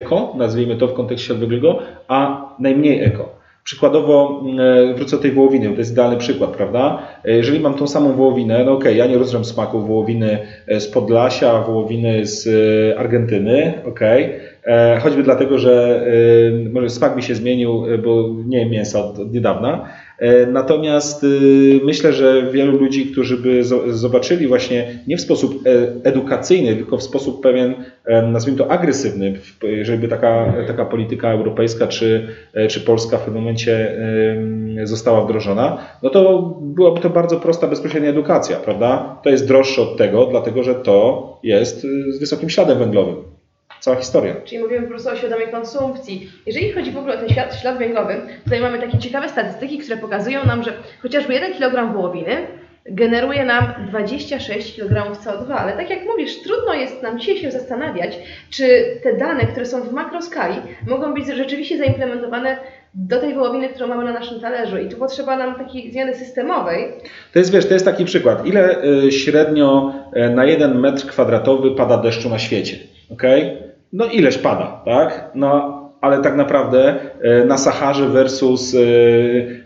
eko, nazwijmy to w kontekście światowego, a najmniej eko. Przykładowo e, wrócę do tej wołowiny, to jest idealny przykład, prawda? E, jeżeli mam tą samą wołowinę, no okej, okay, ja nie rozumiem smaku wołowiny z Podlasia, wołowiny z Argentyny, okej, okay. choćby dlatego, że może smak mi się zmienił, bo nie jem mięsa od niedawna, E, natomiast y, myślę, że wielu ludzi, którzy by zobaczyli właśnie nie w sposób e, edukacyjny, tylko w sposób pewien, e, nazwijmy to agresywny, jeżeli by taka, taka polityka europejska czy, czy polska w pewnym momencie została wdrożona, no to byłaby to bardzo prosta, bezpośrednia edukacja, prawda? To jest droższe od tego, dlatego że to jest y, z wysokim śladem węglowym. Cała historia. Czyli mówimy po prostu o świadomej konsumpcji. Jeżeli chodzi w ogóle o ten ślad, ślad węglowy, tutaj mamy takie ciekawe statystyki, które pokazują nam, że chociażby 1 kg wołowiny generuje nam 26 kg CO2, ale tak jak mówisz, trudno jest nam dzisiaj się zastanawiać, czy te dane, które są w makroskali, mogą być rzeczywiście zaimplementowane do tej wołowiny, którą mamy na naszym talerzu. I tu potrzeba nam takiej zmiany systemowej. To jest, wiesz, to jest taki przykład. Ile y, średnio y, na jeden metr kwadratowy pada deszczu na świecie? Okay? No ileś pada, tak? No ale tak naprawdę e, na Saharze versus e,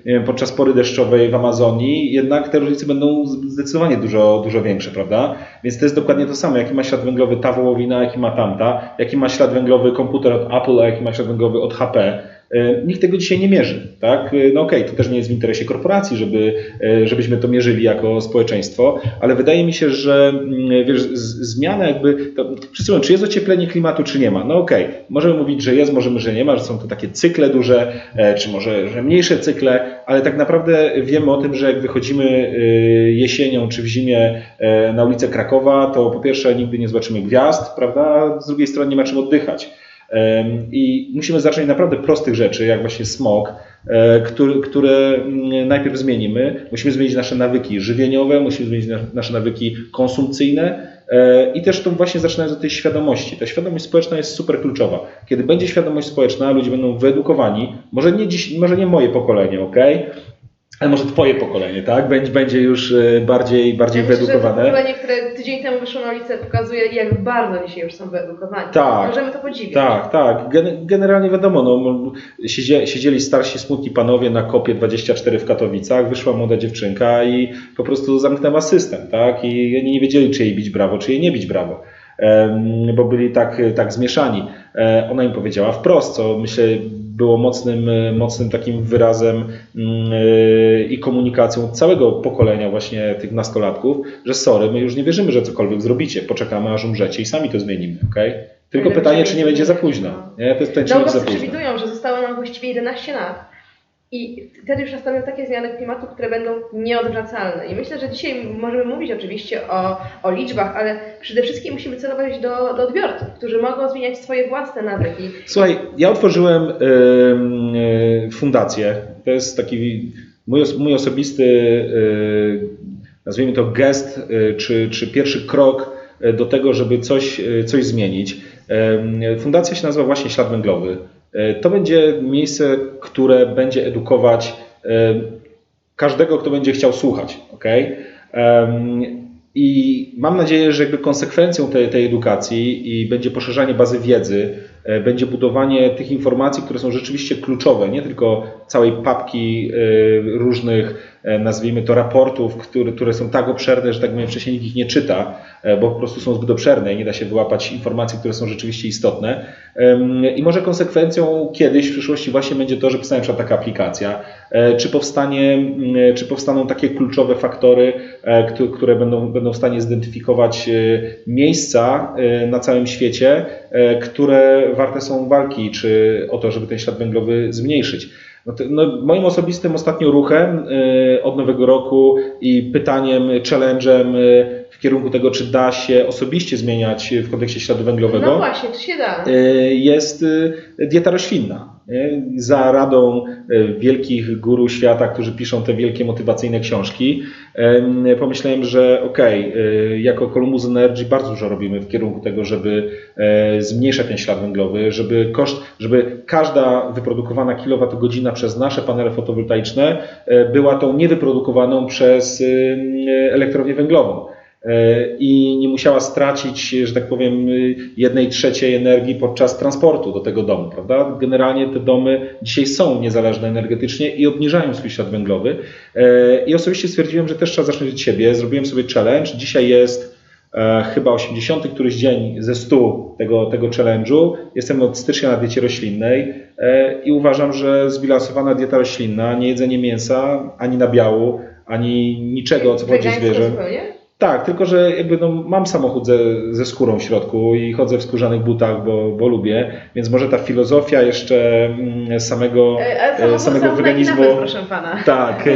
wiem, podczas pory deszczowej w Amazonii, jednak te różnice będą zdecydowanie dużo, dużo większe, prawda? Więc to jest dokładnie to samo, jaki ma ślad węglowy ta wołowina, jaki ma tamta, jaki ma ślad węglowy komputer od Apple, a jaki ma ślad węglowy od HP. E, nikt tego dzisiaj nie mierzy. Tak? E, no okej, okay, to też nie jest w interesie korporacji, żeby, e, żebyśmy to mierzyli jako społeczeństwo, ale wydaje mi się, że mm, wiesz, zmiana jakby, to, wszyscy mówią, czy jest ocieplenie klimatu, czy nie ma. No okej, okay, możemy mówić, że jest, możemy, że nie ma, że są to takie cykle duże, czy może że mniejsze cykle, ale tak naprawdę wiemy o tym, że jak wychodzimy jesienią czy w zimie na ulicę Krakowa, to po pierwsze nigdy nie zobaczymy gwiazd, prawda? Z drugiej strony nie ma czym oddychać. I musimy zacząć naprawdę prostych rzeczy, jak właśnie smog, e, które, które mm, najpierw zmienimy. Musimy zmienić nasze nawyki żywieniowe, musimy zmienić nasze nawyki konsumpcyjne e, i też to właśnie zaczynając od tej świadomości. Ta świadomość społeczna jest super kluczowa. Kiedy będzie świadomość społeczna, ludzie będą wyedukowani, może nie, dziś, może nie moje pokolenie, ok? Ale może twoje pokolenie, tak? Będzie, będzie już e, bardziej, bardziej ja wyedukowane. Myślę, pokolenie, które tydzień temu wyszło na ulicę, pokazuje, jak bardzo dzisiaj już są wyedukowani. Tak. Możemy to podziwiać. Tak, tak. Generalnie wiadomo, no, siedzieli starsi, smutni panowie na kopie 24 w Katowicach, wyszła młoda dziewczynka i po prostu zamknęła system, tak? I oni nie wiedzieli, czy jej bić brawo, czy jej nie bić brawo bo byli tak, tak zmieszani. E, ona im powiedziała wprost, co myślę było mocnym, e, mocnym takim wyrazem mm, e, i komunikacją całego pokolenia właśnie tych nastolatków, że sorry, my już nie wierzymy, że cokolwiek zrobicie, poczekamy aż umrzecie i sami to zmienimy, okay? Tylko pytanie, czy nie będzie za późno. Nie? To jest będzie za późno. przewidują, że zostało nam właściwie 11 lat. I wtedy już nastąpią takie zmiany klimatu, które będą nieodwracalne. I myślę, że dzisiaj możemy mówić oczywiście o, o liczbach, ale przede wszystkim musimy celować do, do odbiorców, którzy mogą zmieniać swoje własne nawyki. Słuchaj, ja otworzyłem yy, fundację. To jest taki mój, mój osobisty, yy, nazwijmy to gest, yy, czy, czy pierwszy krok do tego, żeby coś, coś zmienić. Fundacja się nazywa właśnie Ślad Węglowy. E, to będzie miejsce, które będzie edukować e, każdego, kto będzie chciał słuchać. Okay? I mam nadzieję, że jakby konsekwencją tej, tej edukacji i będzie poszerzanie bazy wiedzy, e, będzie budowanie tych informacji, które są rzeczywiście kluczowe, nie tylko całej papki różnych, nazwijmy to, raportów, które, które są tak obszerne, że tak powiem, wcześniej nikt ich nie czyta, bo po prostu są zbyt obszerne i nie da się wyłapać informacji, które są rzeczywiście istotne. I może konsekwencją kiedyś w przyszłości właśnie będzie to, że powstanie na taka aplikacja, e, czy, powstanie, czy powstaną takie kluczowe faktory, e, które będą, będą w stanie zidentyfikować e, miejsca na całym świecie, które warte są walki, czy o to, żeby ten ślad węglowy zmniejszyć. No to, no, moim osobistym ostatnio ruchem od nowego roku i pytaniem, challenge'em kierunku tego, czy da się osobiście zmieniać w kontekście śladu węglowego. No właśnie, czy się da. E, jest e, dieta roślinna. Za radą e, wielkich guru świata, którzy piszą te wielkie motywacyjne książki, pomyślałem, że okej, okay, jako Columbus Energy bardzo dużo robimy w kierunku tego, żeby zmniejszać ten ślad węglowy, żeby koszt, żeby każda wyprodukowana kilowatogodzina przez nasze panele fotowoltaiczne była tą niewyprodukowaną przez elektrownię węglową. I nie musiała stracić, że tak powiem, jednej trzeciej energii podczas transportu do tego domu, prawda? Generalnie te domy dzisiaj są niezależne energetycznie i obniżają swój ślad węglowy. I osobiście stwierdziłem, że też trzeba zacząć od siebie. Zrobiłem sobie challenge. Dzisiaj jest e, chyba 80 któryś dzień ze 100 tego, tego challenge'u. Jestem od stycznia na diecie roślinnej e, i uważam, że zbilansowana dieta roślinna, nie jedzenie mięsa, ani nabiału, ani niczego, co pochodzi z zwierzę. zupełnie? Tak, tylko że jakby no, mam samochód ze, ze skórą w środku i chodzę w skórzanych butach, bo, bo lubię, więc może ta filozofia jeszcze mm, samego, E, samochód samego weganizmu. napęd, proszę pana. Tak, e,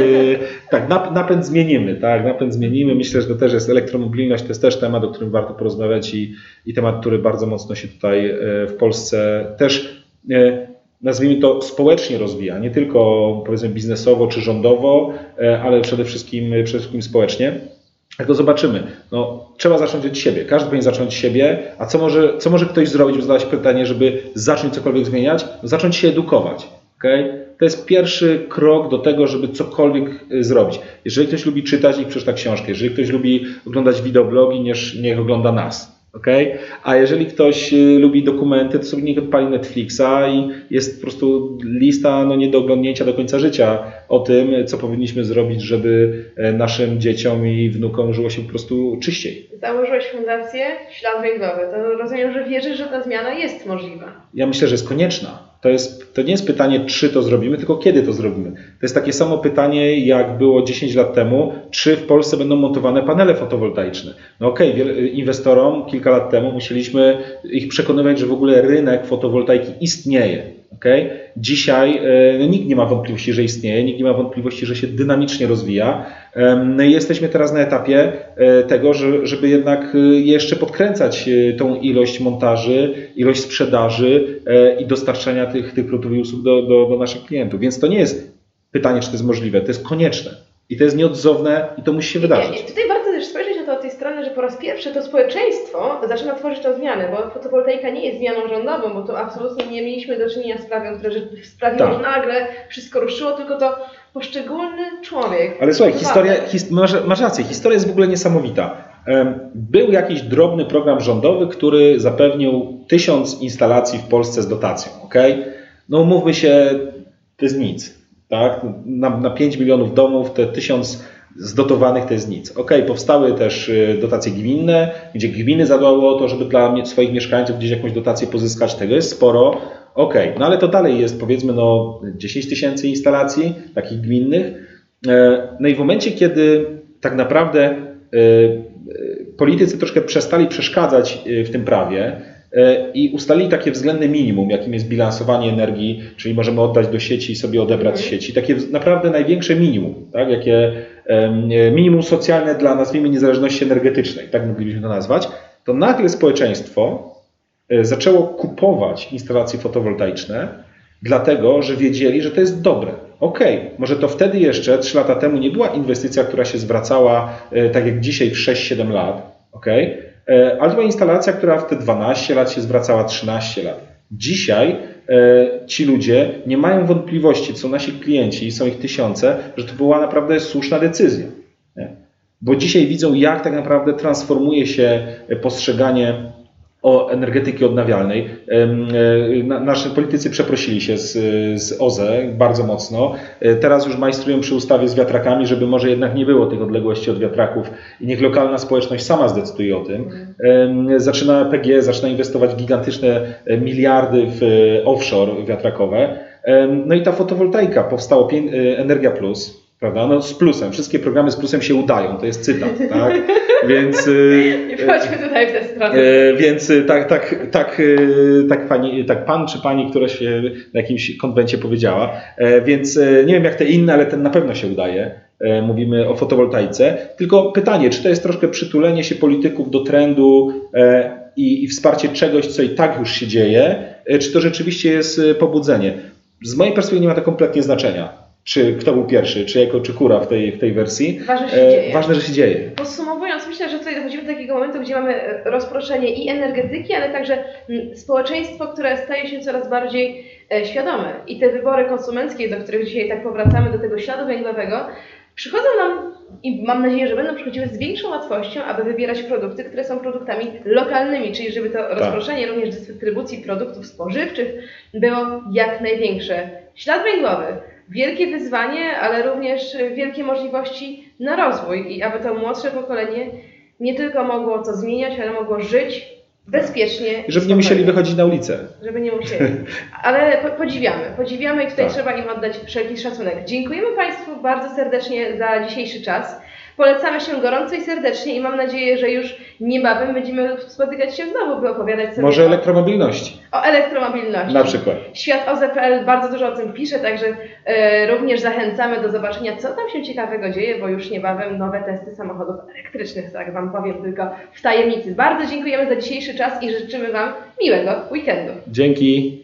tak, nap, napęd zmienimy, tak, napęd zmienimy. Myślę, że to też jest elektromobilność, to jest też temat, o którym warto porozmawiać i, i temat, który bardzo mocno się tutaj e, w Polsce też e, nazwijmy to społecznie rozwija, nie tylko powiedzmy biznesowo czy rządowo, e, ale przede wszystkim, przede wszystkim społecznie. Jak to zobaczymy? No, trzeba zacząć od siebie. Każdy powinien zacząć od siebie. A co może, co może ktoś zrobić? Zadałeś pytanie, żeby zacząć cokolwiek zmieniać? No, zacząć się edukować. Okay? To jest pierwszy krok do tego, żeby cokolwiek y, zrobić. Jeżeli ktoś lubi czytać, niech przeczyta książkę. Jeżeli ktoś lubi oglądać wideoblogi, niech, niech ogląda nas. Okay? A jeżeli ktoś y, lubi dokumenty, to sobie niech odpali Netflixa i jest po prostu lista no, nie do oglądnięcia do końca życia o tym, co powinniśmy zrobić, żeby e, naszym dzieciom i wnukom żyło się po prostu czyściej. Założyłeś fundację Ślad Węglowy. To rozumiem, że wierzysz, że ta zmiana jest możliwa. Ja myślę, że jest konieczna. To, jest, to nie jest pytanie, czy to zrobimy, tylko kiedy to zrobimy. To jest takie samo pytanie, jak było 10 lat temu, czy w Polsce będą montowane panele fotowoltaiczne. No okej, okay, inwestorom kilka lat temu musieliśmy ich przekonywać, że w ogóle rynek fotowoltaiki istnieje. Okay? Dzisiaj no, nikt nie ma wątpliwości, że istnieje, nikt nie ma wątpliwości, że się dynamicznie rozwija. No jesteśmy teraz na etapie e, tego, że, żeby jednak e, jeszcze podkręcać e, tą ilość montaży, ilość sprzedaży i dostarczania tych, tych produktów i usług do, do, do naszych klientów. Więc to nie jest pytanie, czy to jest możliwe, to jest konieczne. I to jest nieodzowne i to musi się wydarzyć. I tutaj warto też spojrzeć na to od tej strony, że po raz pierwszy to społeczeństwo zaczyna tworzyć tę zmianę, bo fotowoltaika nie jest zmianą rządową, bo to absolutnie nie mieliśmy do czynienia z prawem, które sprawiło, Tak. że nagle wszystko ruszyło, tylko to poszczególny człowiek. Ale słuchaj, historia, his, masz, masz rację, historia jest w ogóle niesamowita. Był jakiś drobny program rządowy, który zapewnił tysiąc instalacji w Polsce z dotacją. ok? No umówmy się, to jest nic. Tak? Na, na 5 milionów domów te tysiąc zdotowanych to jest nic. Ok, powstały też y, dotacje gminne, gdzie gminy zadbały o to, żeby dla swoich mieszkańców gdzieś jakąś dotację pozyskać. Tego jest sporo. Ok, no ale to dalej jest powiedzmy no 10 tysięcy instalacji takich gminnych. E, No i w momencie, kiedy tak naprawdę e, e, politycy troszkę przestali przeszkadzać w tym prawie i ustalili takie względne minimum, jakim jest bilansowanie energii, czyli możemy oddać do sieci i sobie odebrać z sieci. Takie naprawdę największe minimum, tak? jakie e, minimum socjalne dla nazwijmy niezależności energetycznej, tak moglibyśmy to nazwać, to nagle społeczeństwo e, zaczęło kupować instalacje fotowoltaiczne, dlatego że wiedzieli, że to jest dobre. Okej, może to wtedy jeszcze, 3 lata temu, nie była inwestycja, która się zwracała e, tak jak dzisiaj w 6-7 lat, E, ale to była instalacja, która w te 12 lat się zwracała 13 lat. Dzisiaj e, ci ludzie nie mają wątpliwości, co nasi klienci, są ich tysiące, że to była naprawdę słuszna decyzja. Bo dzisiaj widzą, jak tak naprawdę transformuje się postrzeganie o energetyki odnawialnej. E, na- Nasi politycy przeprosili się z, z OZE bardzo mocno. E, Teraz już majstrują przy ustawie z wiatrakami, żeby może jednak nie było tych odległości od wiatraków i niech lokalna społeczność sama zdecyduje o tym. Zaczyna PG, zaczyna inwestować gigantyczne e, miliardy w offshore wiatrakowe. No i ta fotowoltaika, powstało Energia Plus, prawda? No z plusem, wszystkie programy z plusem się udają, to jest cytat, tak? Więc... Nie wchodźmy tutaj w tę stronę. E, Więc e, tak, tak, tak, tak, pani, tak pan czy pani, która się na jakimś konwencie powiedziała. E, Więc nie wiem jak te inne, ale ten na pewno się udaje. E, Mówimy o fotowoltaice. Tylko pytanie, czy to jest troszkę przytulenie się polityków do trendu e, i, i wsparcie czegoś, co i tak już się dzieje, czy to rzeczywiście jest pobudzenie? Z mojej perspektywy nie ma to kompletnie znaczenia. Czy kto był pierwszy, czy jako, czy kura w tej, w tej wersji. Ważne, że się E, dzieje. Ważne, że się dzieje. Podsumowując, myślę, że tutaj dochodzimy do takiego momentu, gdzie mamy rozproszenie i energetyki, ale także społeczeństwo, które staje się coraz bardziej e, świadome. I te wybory konsumenckie, do których dzisiaj tak powracamy, do tego śladu węglowego, przychodzą nam i mam nadzieję, że będą przychodziły z większą łatwością, aby wybierać produkty, które są produktami lokalnymi, czyli żeby to rozproszenie również dystrybucji produktów spożywczych było jak największe. Ślad węglowy, wielkie wyzwanie, ale również wielkie możliwości na rozwój i aby to młodsze pokolenie nie tylko mogło to zmieniać, ale mogło żyć bezpiecznie. Żeby nie musieli wychodzić na ulicę. Żeby nie musieli. Ale po, podziwiamy, podziwiamy i tutaj Tak. trzeba im oddać wszelki szacunek. Dziękujemy Państwu bardzo serdecznie za dzisiejszy czas. Polecamy się gorąco i serdecznie i mam nadzieję, że już niebawem będziemy spotykać się znowu, by opowiadać sobie Może o, elektromobilności o elektromobilności. na przykład. Świat OZE.pl bardzo dużo o tym pisze, także e, również zachęcamy do zobaczenia, co tam się ciekawego dzieje, bo już niebawem nowe testy samochodów elektrycznych, tak Wam powiem tylko w tajemnicy. Bardzo dziękujemy za dzisiejszy czas i życzymy Wam miłego weekendu. Dzięki.